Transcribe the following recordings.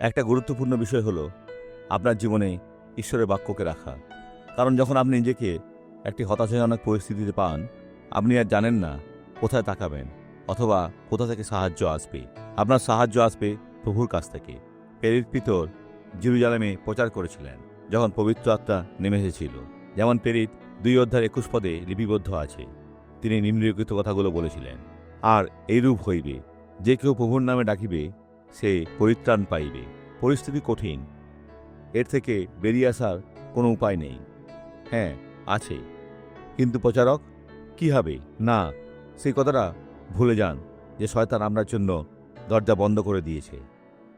একটা গুরুত্বপূর্ণ বিষয় হলো আপনার জীবনে ঈশ্বরের বাক্যকে রাখা। কারণ যখন আপনি নিজেকে একটি হতাশাজনক পরিস্থিতিতে পান, আপনি আর জানেন না কোথায় তাকাবেন অথবা কোথা থেকে সাহায্য আসবে। আপনার সাহায্য আসবে প্রভুর কাছ থেকে। পেরিত পিতর জিরুজালেমে প্রচার করেছিলেন যখন পবিত্র আত্মা নেমে এসেছিল যেমন পেরিত দুই অধ্যায় একুশ পদে লিপিবদ্ধ আছে। তিনি নিম্নলিখিত কথাগুলো বলেছিলেন, আর এইরূপ হইবে, যে কেউ প্রভুর নামে ডাকিবে সে পরিত্রাণ পাইবে। পরিস্থিতি কঠিন। এর থেকে বেরিয়ে আসার কোনো উপায় নেই। হ্যাঁ আছে। কিন্তু প্রচারক, কি হবে? না সেই কথাটা ভুলে যান যে শয়তান আপনার জন্য দরজা বন্ধ করে দিয়েছে।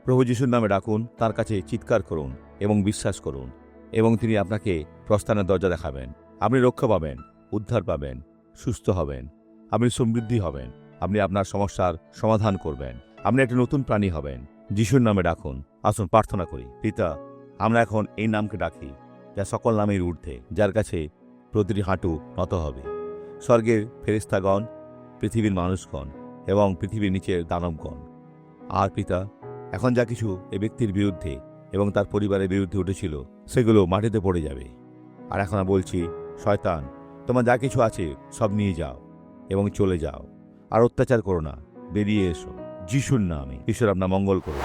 প্রভু যিশুর নামে ডাকুন, তার কাছে চিৎকার করুন এবং বিশ্বাস করুন এবং তিনি আপনাকে প্রস্থানের দরজা দেখাবেন। আপনি রক্ষা পাবেন, উদ্ধার পাবেন, সুস্থ হবেন। আপনি সমৃদ্ধি হবেন। আপনি আপনার সমস্যার সমাধান করবেন। আপনি একটা নতুন প্রাণী হবেন। যিশুর নামে ডাকুন। আসুন, প্রার্থনা করি। পিতা, আমরা এখন এই নামকে ডাকি, যা সকল নামের ঊর্ধ্বে, যার কাছে প্রতিটি হাঁটু নত হবে। স্বর্গের ফেরিস্তাগণ পৃথিবীর মানুষগণ এবং পৃথিবীর নিচের দানবগণ, আর পিতা, এখন যা কিছু এ ব্যক্তির বিরুদ্ধে এবং তার পরিবারের বিরুদ্ধে উঠেছিল, সেগুলো মাটিতে পড়ে যাবে। আর এখন বলছি, শয়তান, তোমার যা কিছু আছে সব নিয়ে যাও এবং চলে যাও। আর অত্যাচার করো না, বেরিয়ে এসো। যিশুর নামে ঈশ্বর আপনার মঙ্গল করো